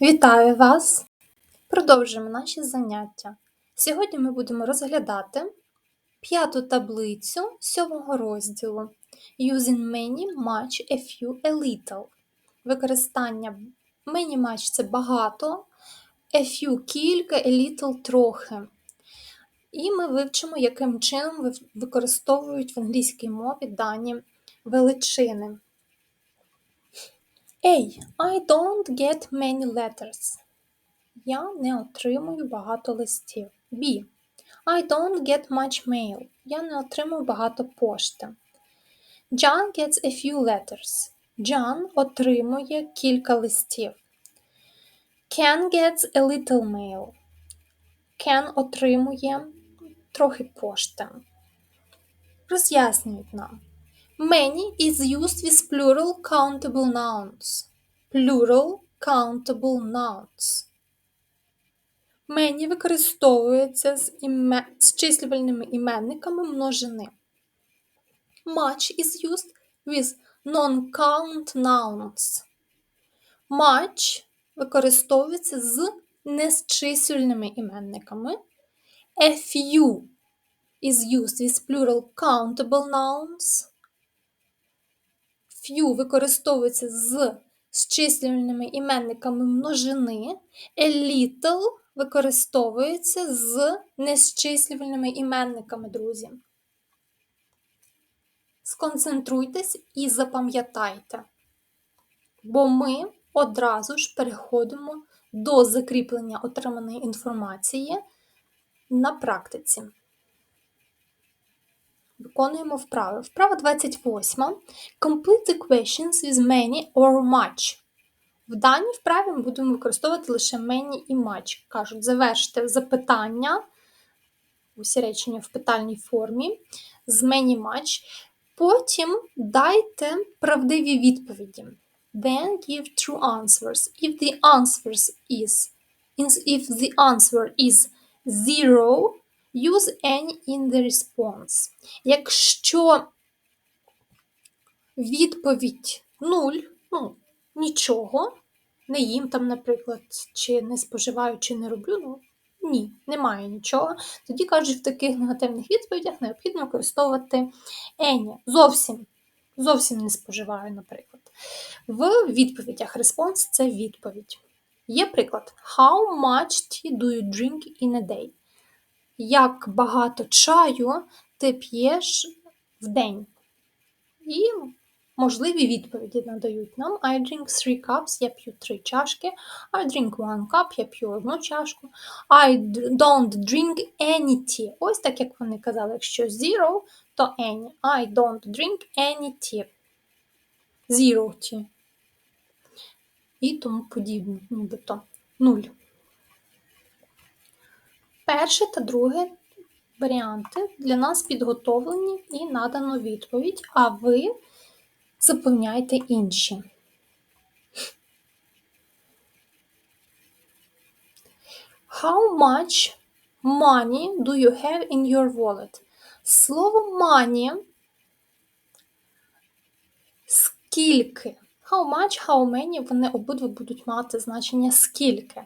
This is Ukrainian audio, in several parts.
Вітаю вас! Продовжуємо наші заняття. Сьогодні ми будемо розглядати п'яту таблицю сьомого розділу Using many, much, a few, a little. Використання many much це багато, a few кілька, a little трохи. І ми вивчимо, яким чином використовують в англійській мові дані величини. A. I don't get many letters. Я не отримую багато листів. B. I don't get much mail. Я не отримую багато пошти. John gets a few letters. John отримує кілька листів. Ken gets a little mail. Ken отримує трохи пошти. Роз'яснюють нам. Many is used with plural countable nouns. Plural countable nouns. Many використовується з, іме... з числювальними іменниками множини. Much is used with non-count nouns. Much використовується з незчислювальними іменниками. A few is used with plural countable nouns. Few використовується з зчислювальними іменниками множини. A little використовується з незчислювальними іменниками, друзі. Сконцентруйтесь і запам'ятайте, бо ми одразу ж переходимо до закріплення отриманої інформації на практиці. Виконуємо вправи. Вправа 28. Complete the questions with many or much. В даній вправі ми будемо використовувати лише many і much. Кажуть, завершити запитання, усі речення в питальній формі, з many much. Потім дайте правдиві відповіді. Then give true answers. If the answers is if the answer is zero, use any in the response. Якщо відповідь 0, ну, нічого, не їм там, наприклад, чи не споживаю, чи не роблю, ну ні, немає нічого. Тоді кажуть, в таких негативних відповідях необхідно використовувати any. Зовсім зовсім не споживаю, наприклад. В відповідях респонс це відповідь. Є приклад: How much tea do you drink in a day? Як багато чаю ти п'єш в день? І Можливі відповіді надають нам I drink three cups, я п'ю три чашки, I drink one cup, я п'ю одну чашку, I don't drink any tea. Ось так як вони казали, якщо zero, то any. I don't drink any tea. Zero tea. І тому подібне, нібито нуль. Перше та друге варіанти для нас підготовлені і надано відповідь, а ви заповняйте інші. How much money do you have in your wallet? Слово money скільки. How much, how many, вони обидва будуть мати значення скільки.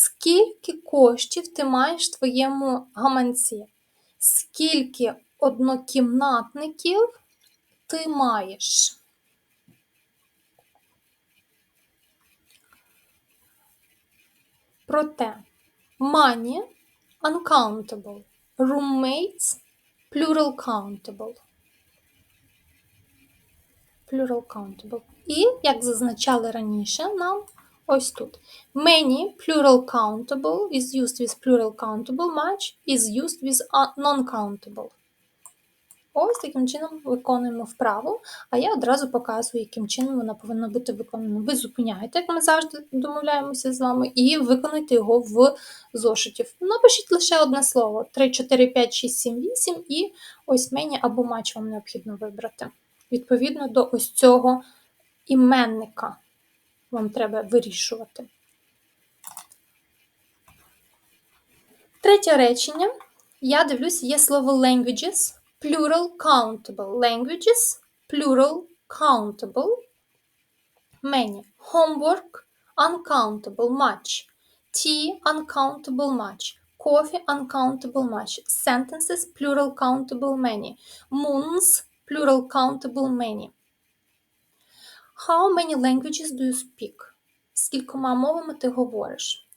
Скільки коштів ти маєш в твоєму гаманці? Скільки однокімнатників ти маєш? Проте money uncountable, roommates plural countable. Plural countable. І, як зазначали раніше, нам ось тут. Many plural countable is used with plural countable, much is used with non-countable. Ось таким чином виконуємо вправу, а я одразу показую, яким чином вона повинна бути виконана. Ви зупиняєте, як ми завжди домовляємося з вами, і виконуйте його в зошиті. Напишіть лише одне слово: 3, 4, 5, 6, 7, 8, і ось мені або матч вам необхідно вибрати. Відповідно до ось цього іменника вам треба вирішувати. Третє речення. Я дивлюся, є слово languages plural countable languages, plural countable, many homework, uncountable much. Tea uncountable much. Coffee uncountable much. Sentences plural countable many. Moons plural countable many. How many languages do you speak? Скількома мовами ти говориш?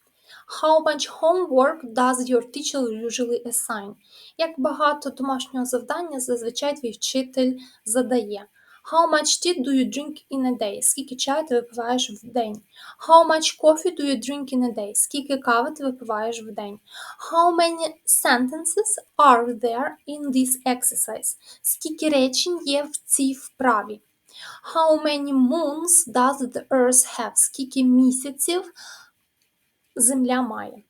How much homework does your teacher usually assign? Як багато домашнього завдання зазвичай твій вчитель задає? How much tea do you drink in a day? Скільки чаю ти випиваєш в день? How much coffee do you drink in a day? Скільки кави ти випиваєш в день? How many sentences are there in this exercise? Скільки речень є в цій вправі? How many moons does the earth have? Скільки місяців Земля має?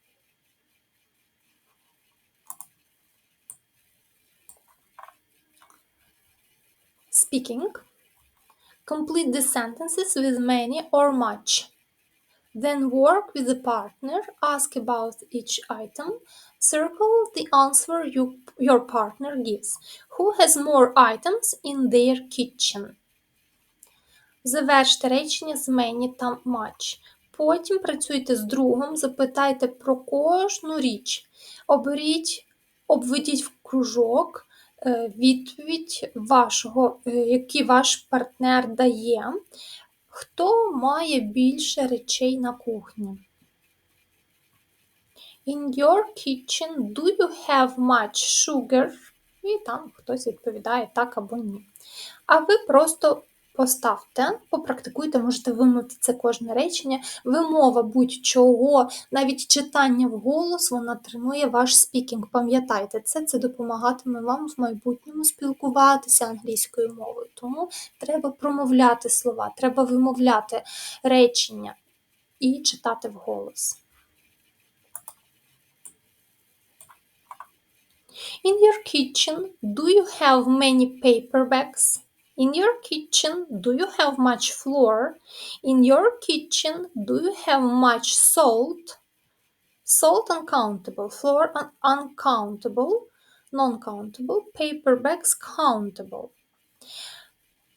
Speaking. Complete the sentences with many or much. Then work with the partner, ask about each item, circle the answer you, your partner gives. Who has more items in their kitchen? Заверште речення з many та much. Потім працюйте з другом, запитайте про кожну річ. Оберіть, обведіть в кружок е, відповідь вашого, е, який ваш партнер дає. Хто має більше речей на кухні? In your kitchen do you have much sugar? І там хтось відповідає так або ні. А ви просто поставте, попрактикуйте, можете вимовити це кожне речення. Вимова будь-чого, навіть читання вголос, вона тренує ваш спікінг. Пам'ятайте це, це допомагатиме вам в майбутньому спілкуватися англійською мовою. Тому треба промовляти слова, треба вимовляти речення і читати вголос. In your kitchen, do you have many paper bags? In your kitchen, do you have much flour? In your kitchen, do you have much salt? Salt uncountable, flour un- uncountable, non-countable, paper bags countable.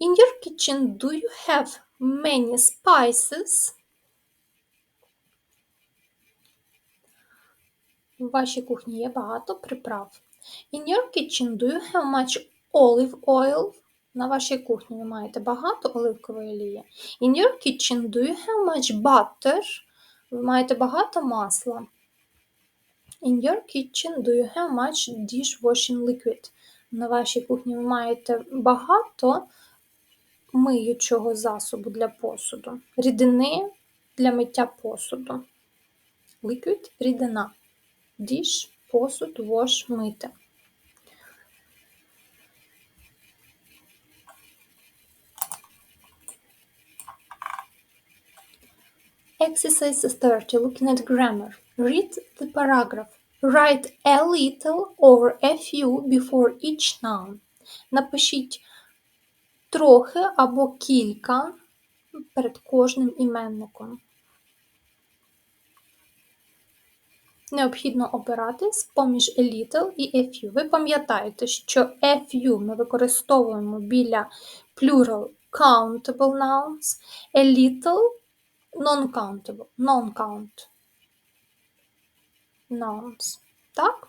In your kitchen, do you have many spices? В вашій кухні є багато приправ. In your kitchen, do you have much olive oil? На вашій кухні ви маєте багато оливкової олії. In your kitchen, do you have much butter? Ви маєте багато масла. In your kitchen, do you have much dishwashing liquid? На вашій кухні ви маєте багато миючого засобу для посуду. Рідини для миття посуду. Liquid – рідина. Dish – посуд, wash – мити. Exercise 30. Looking at grammar. Read the paragraph. Write a little or a few before each noun. Напишіть трохи або кілька перед кожним іменником. Необхідно обирати з-поміж a little і a few. Ви пам'ятаєте, що a few ми використовуємо біля plural countable nouns, a little non-countable, non-count nouns. Так?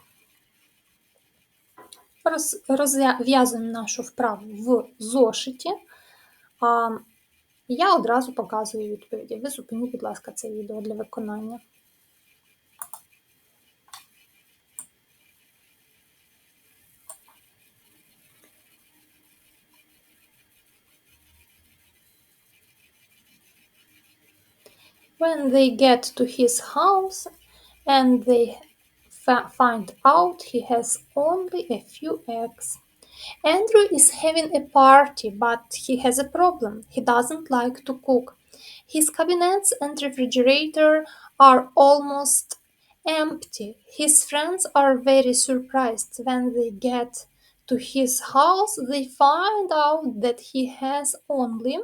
Роз, розв'язуємо нашу вправу в зошиті. А я одразу показую відповіді. Ви зупиніть, будь ласка, це відео для виконання. When they get to his house and they fa- find out he has only a few eggs, Andrew is having a party, but he has a problem. He doesn't like to cook. His cabinets and refrigerator are almost empty. His friends are very surprised when they get to his house. They find out that he has only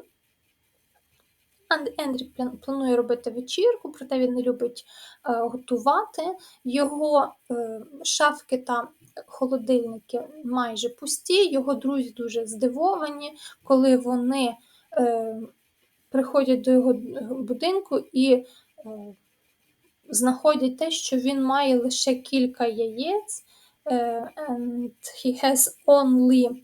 Ендрі планує робити вечірку, проте він не любить е, готувати. Його е, шафки та холодильники майже пусті. Його друзі дуже здивовані, коли вони е, приходять до його будинку і знаходять те, що він має лише кілька яєць, and he has only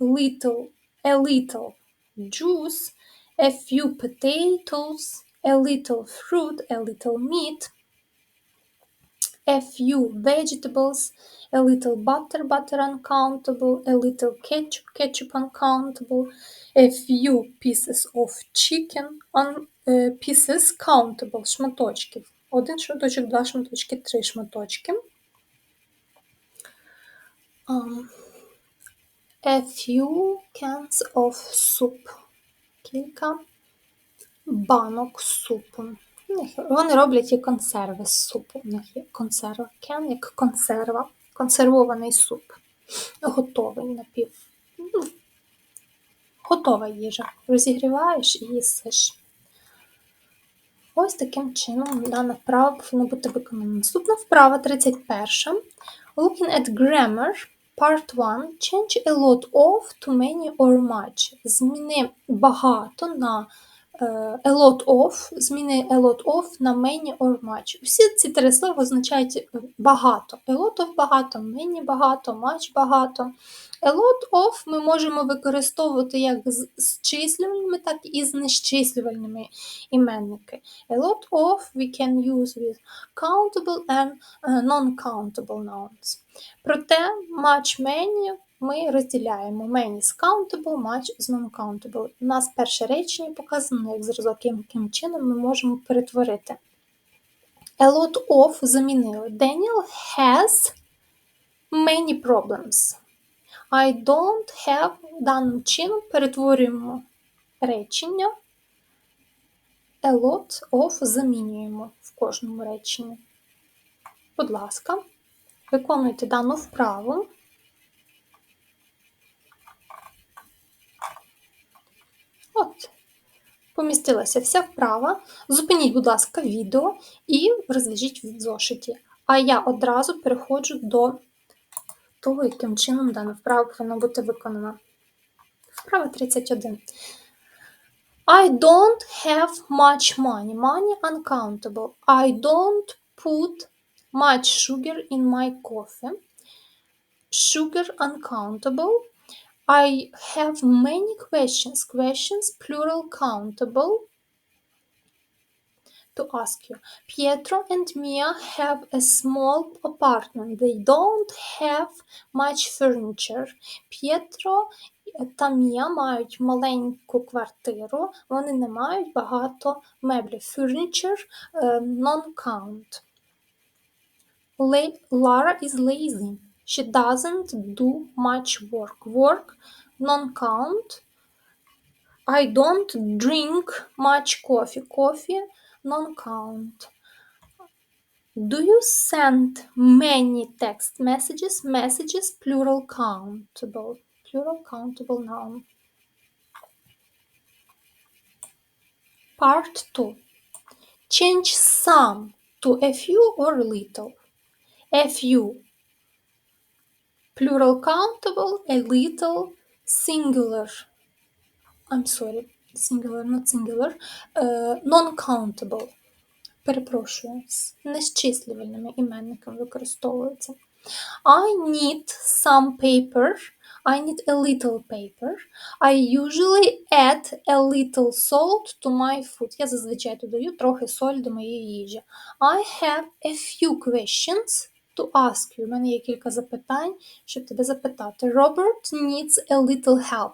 little, a little juice, a few potatoes, a little fruit, a little meat, a few vegetables, a little butter, butter uncountable, a little ketchup, ketchup uncountable, a few pieces of chicken, un, е, pieces countable, шматочків. Один шматочок, два шматочки, три шматочки. Um, a few cans of soup. Кілька банок супу. Вони роблять і консерви з супу. У них є консерва. Can як консерва. Консервований суп. Готовий напів. Ну, готова їжа. Розігріваєш і їсиш. Ось таким чином дана вправа повинна бути виконана. Наступна вправа 31. Looking at grammar, part 1. Change a lot of to many or much. Зміни багато на е, a lot of, зміни a lot of на many or much. Всі ці три слова означають е, багато. A lot of багато, many багато, much багато. A lot of ми можемо використовувати як з числювальними, так і з нещислювальними іменники. A lot of we can use with countable and е, non-countable nouns. Проте much, many ми розділяємо many з countable, much з non-countable. У нас перше речення показано, як зразок, яким чином ми можемо перетворити. A lot of замінили. Daniel has many problems. I don't have даним чином перетворюємо речення. A lot of замінюємо в кожному реченні. Будь ласка, виконуйте дану вправу. От, помістилася вся вправа. Зупиніть, будь ласка, відео і розв'яжіть в зошиті. А я одразу переходжу до того, яким чином дана вправа повинна бути виконана. Вправа 31. I don't have much money. Money uncountable. I don't put much sugar in my coffee. Sugar uncountable. I have many questions. Questions plural countable. To ask you. Pietro and Mia have a small apartment. They don't have much furniture. Pietro та Мія мають маленьку квартиру, вони не мають багато меблів. Furniture е, non-count. La- Lara is lazy. She doesn't do much work. Work non-count. I don't drink much coffee. Coffee non-count. Do you send many text messages? Messages plural countable. Plural countable noun. Part 2. Change some to a few or little. A few. Plural countable, a little, singular. I'm sorry, singular, not singular. Uh, non-countable. Перепрошую, з нещислювальними іменниками використовується. I need some paper. I need a little paper. I usually add a little salt to my food. Я зазвичай додаю трохи солі до моєї їжі. I have a few questions To ask you. У мене є кілька запитань, щоб тебе запитати. Robert needs a little help.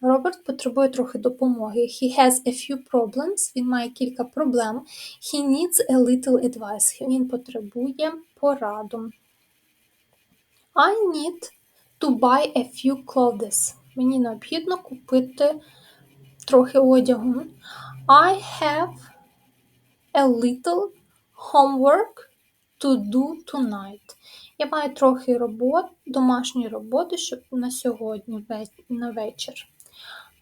Роберт потребує трохи допомоги. He has a few problems. Він має кілька проблем. He needs a little advice. Він потребує пораду. I need to buy a few clothes. Мені необхідно купити трохи одягу. I have a little homework to do tonight. Я маю трохи робот, домашньої роботи, щоб на сьогодні на вечір.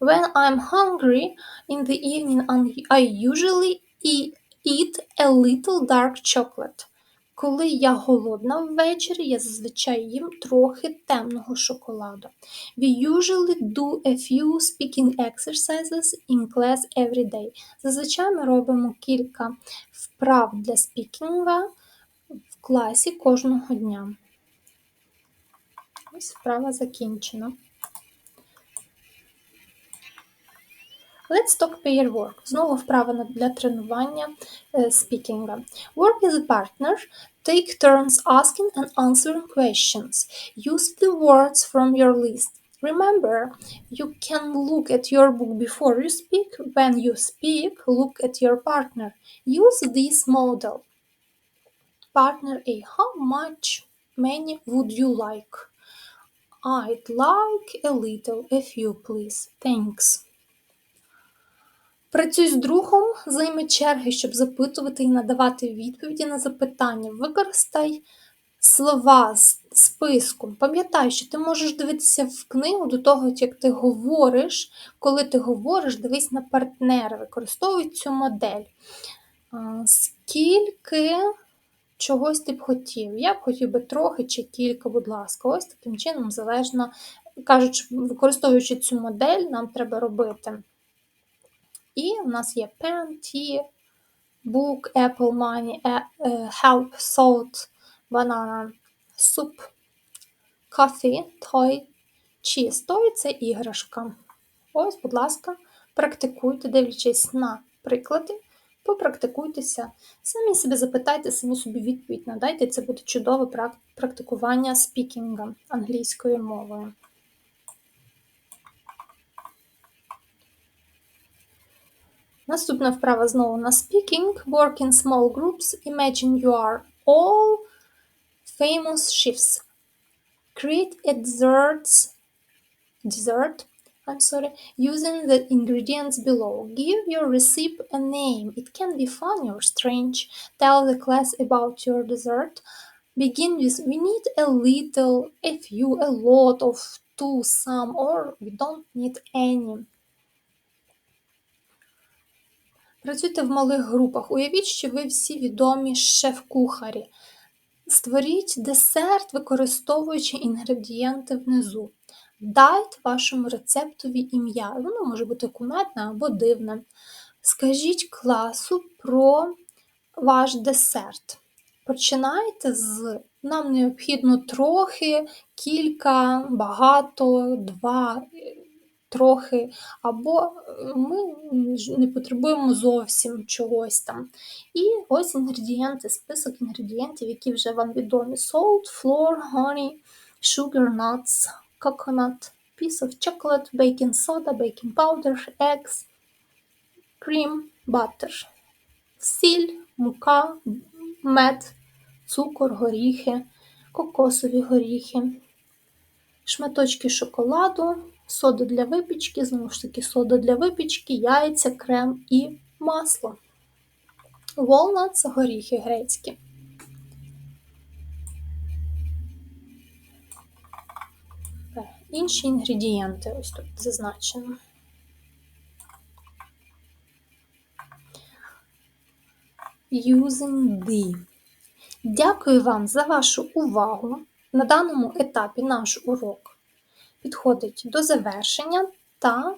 When I'm hungry in the evening, I usually e- eat a little dark chocolate. Коли я голодна ввечері, я зазвичай їм трохи темного шоколаду. We usually do a few speaking exercises in class every day. Зазвичай ми робимо кілька вправ для спікінга в класі кожного дня. Ось вправа закінчена. Let's talk pair work. Знову вправа для тренування спікінга. Work as a partner. Take turns asking and answering questions. Use the words from your list. Remember, you can look at your book before you speak. When you speak, look at your partner. Use this model. Partner A. How much many would you like? I'd like a little, a few, please. Thanks. Працюй з другом, займи черги, щоб запитувати і надавати відповіді на запитання. Використай слова з списку. Пам'ятай, що ти можеш дивитися в книгу до того, як ти говориш. Коли ти говориш, дивись на партнера, використовуй цю модель. Скільки чогось ти б хотів? Я б хотів би трохи чи кілька, будь ласка. Ось таким чином, залежно, кажучи, використовуючи цю модель, нам треба робити. І у нас є pen, tea, book, apple, money, help, salt, banana, soup, coffee, toy, cheese. Toy – це іграшка. Ось, будь ласка, практикуйте, дивлячись на приклади, попрактикуйтеся. Самі себе запитайте, самі собі відповідь надайте. Це буде чудове практикування спікінга англійською мовою. Наступна вправа знову на speaking. Work in small groups. Imagine you are all famous chefs. Create a desserts, dessert I'm sorry, using the ingredients below. Give your recipe a name. It can be funny or strange. Tell the class about your dessert. Begin with we need a little, a few, a lot of, two, some, or we don't need any. Працюйте в малих групах. Уявіть, що ви всі відомі шеф-кухарі. Створіть десерт, використовуючи інгредієнти внизу. Дайте вашому рецептові ім'я. Воно може бути куметне або дивне. Скажіть класу про ваш десерт. Починайте з нам необхідно трохи, кілька, багато, два, трохи, або ми не потребуємо зовсім чогось там. І ось інгредієнти, список інгредієнтів, які вже вам відомі: salt, flour, honey, sugar, nuts, coconut, piece of chocolate, baking soda, baking powder, eggs, cream, butter, сіль, мука, мед, цукор, горіхи, кокосові горіхи, шматочки шоколаду, сода для випічки, знову ж таки, сода для випічки, яйця, крем і масло. Walnuts – горіхи грецькі. Інші інгредієнти ось тут зазначено. Using the. Дякую вам за вашу увагу. На даному етапі наш урок підходить до завершення, та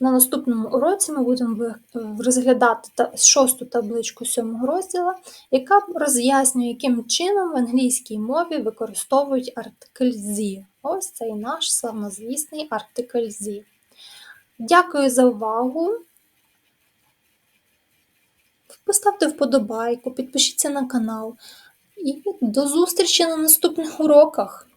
на наступному уроці ми будемо розглядати шосту табличку сьомого розділу, яка роз'яснює, яким чином в англійській мові використовують артикль «зі». Ось цей наш славнозвісний артикль «зі». Дякую за увагу. Поставте вподобайку, підпишіться на канал і до зустрічі на наступних уроках!